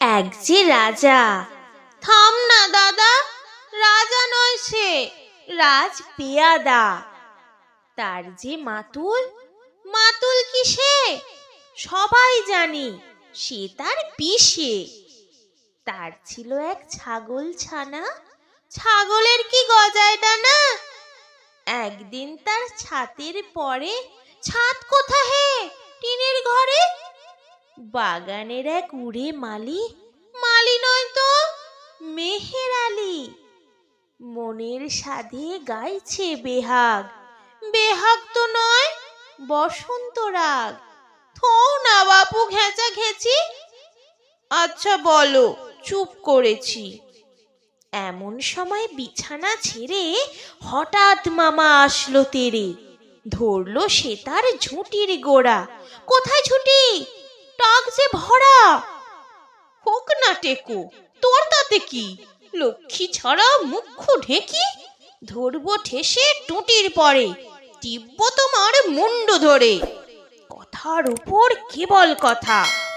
এক যে রাজা। থাম না, দাদা, রাজা নয় সে, রাজ পেয়াদা। তার যে মাতুল মাতুল কি সে? সবাই জানি, সে তার পিসে। তার ছিল এক ছাগল ছানা, ছাগলের কি গজায় ডানা একদিন তার ছাতের পরে ছাদ কোথা হে বাগানের এক উড়ে মালি মালি নয় তো, মেহের আলী। মনের সাধে গাইছে বেহাগ বেহাগ তো নয়, বসন্ত রাগ। থৌ না বাপু ঘেঁচা ঘেঁচি। আচ্ছা বলো, চুপ করেছি। এমন সময় বিছানা ছেড়ে হঠাৎ মামা আসলো তেরে। ধরলো সে তার ঝুঁটির গোড়া। কোথায় ঝুঁটি টক যে ভরা হোক না টেকো। তোর তাতে কি? লক্ষ্মী ছাড়া মুখ্য ঢেকি? ধরবো ঠেসে টুটির পরে, টিপব তোমার মুন্ড ধরে। কথার উপর কেবল কোথা।